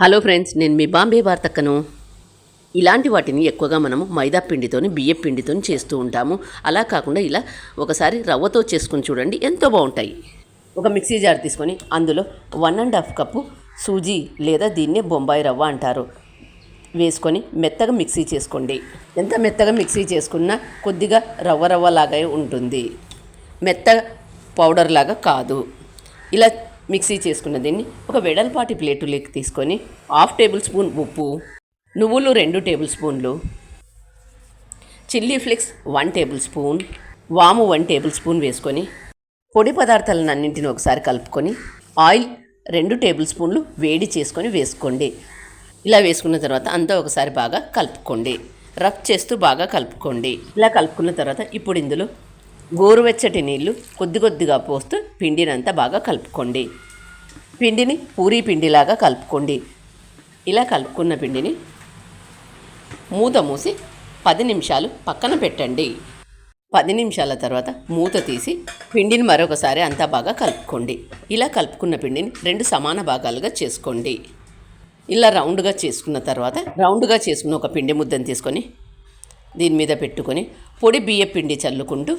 Hello friends నేను మీ బాంబే వార్తక్కను. ఇలాంటి వాటిని ఎక్కువగా మనము మైదా పిండితోని బియ్యం పిండితోని చేస్తూ ఉంటాము. అలా కాకుండా ఇలా ఒకసారి రవ్వతో చేసుకుని చూడండి ఎంతో బాగుంటాయి. ఒక మిక్సీ జార్ తీసుకొని అందులో one and half cup sooji లేదా దీన్నే బొంబాయి రవ్వ అంటారు. వేసుకొని మెత్తగా మిక్సీ చేసుకోండి. ఎంత మెత్తగా మిక్సీ చేసుకున్నా కొద్దిగా రవ్వ రవ్వ లాగా ఉంటుంది. మెత్తగా పౌడర్ లాగా కాదు. ఇలా మిక్సీ చేసుకున్న దీన్ని ఒక వెడల్పాటి ప్లేటులోకి తీసుకొని హాఫ్ టేబుల్ స్పూన్ ఉప్పు నువ్వులు రెండు టేబుల్ స్పూన్లు chilli flakes one tablespoon వాము వన్ టేబుల్ స్పూన్ వేసుకొని పొడి పదార్థాలను అన్నింటిని ఒకసారి కలుపుకొని ఆయిల్ రెండు టేబుల్ స్పూన్లు వేడి చేసుకొని వేసుకోండి. ఇలా వేసుకున్న తర్వాత అంతా ఒకసారి బాగా కలుపుకోండి. రఫ్ చేస్తూ బాగా కలుపుకోండి. ఇలా కలుపుకున్న తర్వాత ఇప్పుడు ఇందులో గోరువెచ్చటి నీళ్ళు కొద్ది కొద్దిగా పోస్తూ పిండినంతా బాగా కలుపుకోండి. పిండిని పూరీ పిండిలాగా కలుపుకోండి. ఇలా కలుపుకున్న పిండిని మూత మూసి పది నిమిషాలు పక్కన పెట్టండి. పది నిమిషాల తర్వాత మూత తీసి పిండిని మరొకసారి అంతా బాగా కలుపుకోండి. ఇలా కలుపుకున్న పిండిని రెండు సమాన భాగాలుగా చేసుకోండి. ఇలా రౌండ్గా చేసుకున్న తర్వాత రౌండ్గా చేసుకున్న ఒక పిండి ముద్దను తీసుకొని దీని మీద పెట్టుకొని పొడి బియ్య పిండి చల్లుకుంటూ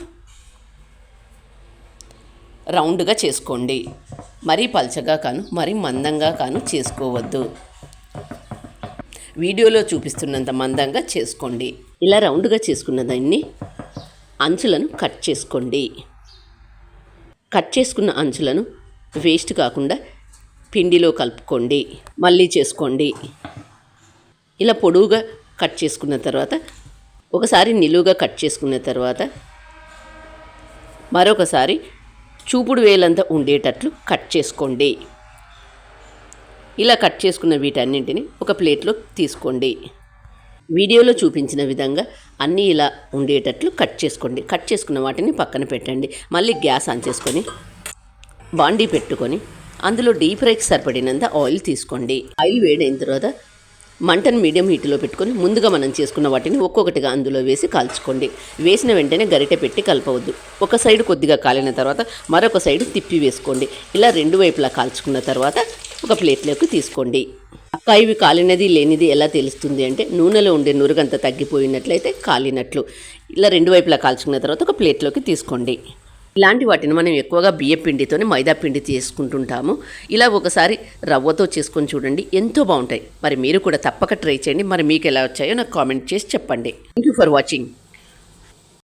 రౌండ్గా చేసుకోండి. మరీ పల్చగా కాను మరీ మందంగా కాను చేసుకోవద్దు. వీడియోలో చూపిస్తున్నంత మందంగా చేసుకోండి. ఇలా రౌండ్గా చేసుకున్న దాన్ని అంచులను కట్ చేసుకోండి. కట్ చేసుకున్న అంచులను వేస్ట్ కాకుండా పిండిలో కలుపుకోండి. మళ్ళీ చేసుకోండి. ఇలా పొడవుగా కట్ చేసుకున్న తర్వాత ఒకసారి నిలువుగా కట్ చేసుకున్న తర్వాత మరొకసారి చూపుడు వేలంతా ఉండేటట్లు కట్ చేసుకోండి. ఇలా కట్ చేసుకున్న వీటన్నింటిని ఒక ప్లేట్లో తీసుకోండి. వీడియోలో చూపించిన విధంగా అన్నీ ఇలా ఉండేటట్లు కట్ చేసుకోండి. కట్ చేసుకున్న వాటిని పక్కన పెట్టండి. మళ్ళీ గ్యాస్ ఆన్ చేసుకొని బాండీ పెట్టుకొని అందులో డీప్ ఫ్రైకి సరిపడినంత ఆయిల్ తీసుకోండి. ఆయిల్ వేడైన తర్వాత మంటను మీడియం హీట్లో పెట్టుకొని ముందుగా మనం చేసుకున్న వాటిని ఒక్కొక్కటిగా అందులో వేసి కాల్చుకోండి. వేసిన వెంటనే గరిటె పెట్టి కలపవద్దు. ఒక సైడ్ కొద్దిగా కాలిన తర్వాత మరొక సైడ్ తిప్పి వేసుకోండి. ఇలా రెండు వైపులా కాల్చుకున్న తర్వాత ఒక ప్లేట్లోకి తీసుకోండి. అక్క ఇవి కాలినది లేనిది ఎలా తెలుస్తుంది అంటే నూనెలో ఉండే నురుగంతా తగ్గిపోయినట్లయితే కాలినట్లు. ఇలా రెండు వైపులా కాల్చుకున్న తర్వాత ఒక ప్లేట్లోకి తీసుకోండి. ఇలాంటి వాటిని మనం ఎక్కువగా బియ్య పిండితోనే మైదా పిండి చేసుకుంటుంటాము. ఇలా ఒకసారి రవ్వతో చేసుకొని చూడండి ఎంతో బాగుంటాయి. మరి మీరు కూడా తప్పక ట్రై చేయండి. మరి మీకు ఎలా వచ్చాయో నాకు కామెంట్ చేసి చెప్పండి. Thank you for watching